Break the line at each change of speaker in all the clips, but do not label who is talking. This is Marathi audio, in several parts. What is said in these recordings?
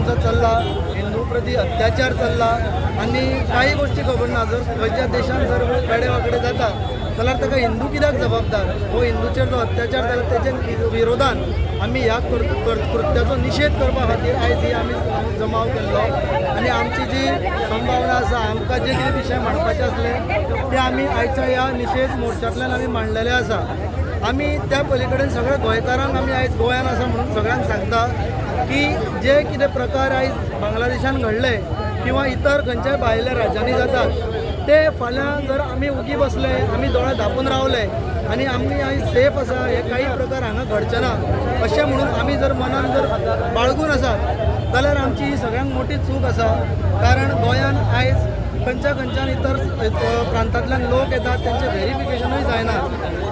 हिंदूंचा चल्ला हिंदूप्रती अत्याचार चल्ला आनी काही गोष्टी खबर ना जर खंयच्या देशान जर वेडेवाकडे जाता जाल्यार ताका हिंदू कित्याक जबाबदार? हो हिंदूचेर जो अत्याचार जाला त्याच्या विरोधान आमी ह्या कृत्याचो निशेध करपा खातीर आयज ही आमी जमाव केल्लो. आनी आमची जी संभावना आसा आमकां जे कितें विशय मांडपाचे आसले ते आमी आयच्या ह्या निशेध मोर्चांतल्यान आमी मांडलेले आसा. आमी त्या पलीकडेन सगळ्या गोंयकारांक आमी आयज गोंयान आसा म्हणून सगळ्यांक सांगता. की जे कितें प्रकार आयज बांगलादेशान घडले किंवा इतर खंयच्याय भायल्या राज्यांनी जातात ते फाल्यां जर आमी उगी बसले आमी दोळे धांपून रावले आनी आमी आयज सेफ आसा हे काही प्रकार हांगा घडचे ना अशें म्हणून आमी जर मनान जर बाळगून आसात जाल्यार आमची ही सगळ्यांत मोठी चूक आसा कारण गोंयान आयज खंयच्या खंयच्यान इतर प्रांतांतल्यान लोक येतात त्यांचे व्हेरिफिकेशनूय जायना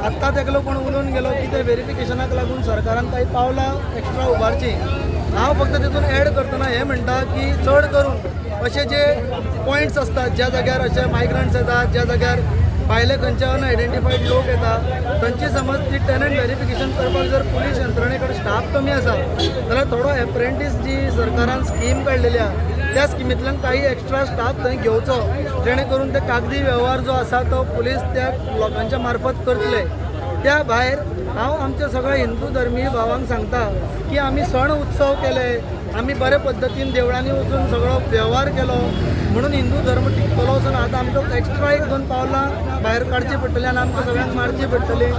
आत्ताच एकलो कोण उलोवन गेलो की ते व्हेरिफिकेशनाक लागून सरकारान काही पावलां एक्स्ट्रा उबारची हांव फक्त तितून एड करतना हें म्हणटा की चड करून अशे जे पॉयंट्स असतात ज्या जाग्यार अशे मायग्रंट्स येतात ज्या जाग्यार भायले खंयच्यान अनआयडेंटिफाईड लोक येतात. थंयची समज ती टेनंट व्हेरिफिकेशन करपाक जर पुलीस यंत्रणे कडेन स्टाफ कमी आसा जाल्यार थोडो एप्रेंटीस जी सरकारान स्कीम काडलेली आहा त्या स्किमींतल्यान काही एक्स्ट्रा स्टाफ थंय घेवचो जेणे करून ते कागदी व्यवहार जो आसा तो पुलीस त्या लोकांच्या मार्फत करतले. त्या भायर हांव आमच्या सगळ्या हिंदू धर्मीय भावांक सांगता की आमी सण उत्सव केले आमी बरे पद्दतीन देवळांनी वचून सगळो व्यवहार केलो. म्हणून हिंदू धर्म टिकतलो वचून आतां आमकां एक्स्ट्रा एक दोन पावलां भायर काडची पडटली आनी आमकां सगळ्यांक मारची पडटली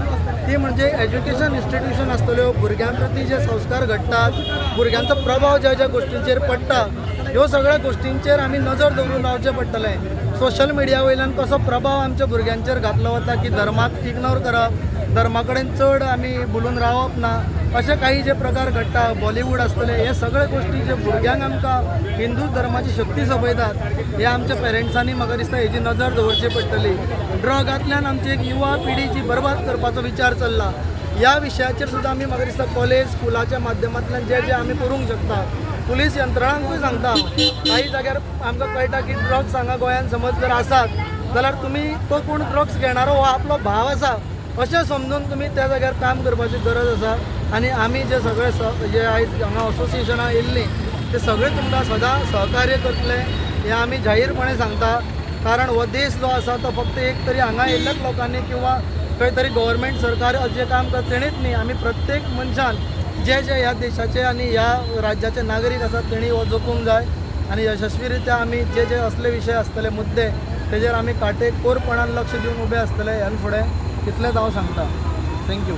ती म्हणजे एज्युकेशन इन्स्टिट्यूशन आसतल्यो भुरग्यां प्रती जे संस्कार घडटात भुरग्यांचो प्रभाव ज्या ज्या गोश्टींचेर पडटा ह्यो सगळ्या गोश्टींचेर आमी नजर दवरून रावचें पडटलें सोशल मिडिया वयल्यान कसो प्रभाव आमच्या भुरग्यांचेर घातलो वता की धर्माक इग्नोर करप धर्मा कडेन चड आमी बुलून रावप ना. असे काही जे प्रकार घडटा बॉलिवूड आसतले हे सगळे गोश्टी जे भुरग्यांक आमकां हिंदू धर्माची शक्ती सोपयतात हे आमच्या पेरंट्सांनी म्हाका दिसता हेजी नजर दवरची पडटली. ड्रगांतल्यान आमची एक युवा पिढीची बरबाद करपाचो विचार चल्ला. ह्या विशयाचेर सुद्दां आमी म्हाका दिसता कॉलेज स्कुलाच्या माध्यमांतल्यान जे जे आमी करूंक शकता. पुलीस यंत्रणांकूय सांगता. काही जाग्यार आमकां कळटा की ड्रग्स हांगा गोंयांत समज जर आसात जाल्यार तुमी तो कोण ड्रग्स घेणारो हो आपलो भाव आसा. अशें समजून तुमी त्या जाग्यार काम करपाची गरज आसा आनी आमी जे सगळे स- जे आयज हांगा असोसिएशनां येयल्लीं ते सगळे तुमकां सदां सहकार्य करतले हें आमी जाहीरपणे सांगता. कारण हो देश जो आसा तो फक्त एक तरी हांगा येयल्ल्याच लोकांनी किंवा खंय तरी गव्हर्मेंट सरकार जे काम करता तेणीच न्ही. आमी प्रत्येक मनशान जे जे ह्या देशाचे आनी ह्या राज्याचे नागरीक आसात तेणी हो जपूंक जाय. आनी यशस्वी रित्या आमी जे जे असले विशय आसतले मुद्दे तेजेर आमी काटेकोरपणान लक्ष दिवन उबे आसतले ह्यान फुडें तितलेंच जावं सांगता. थँक्यू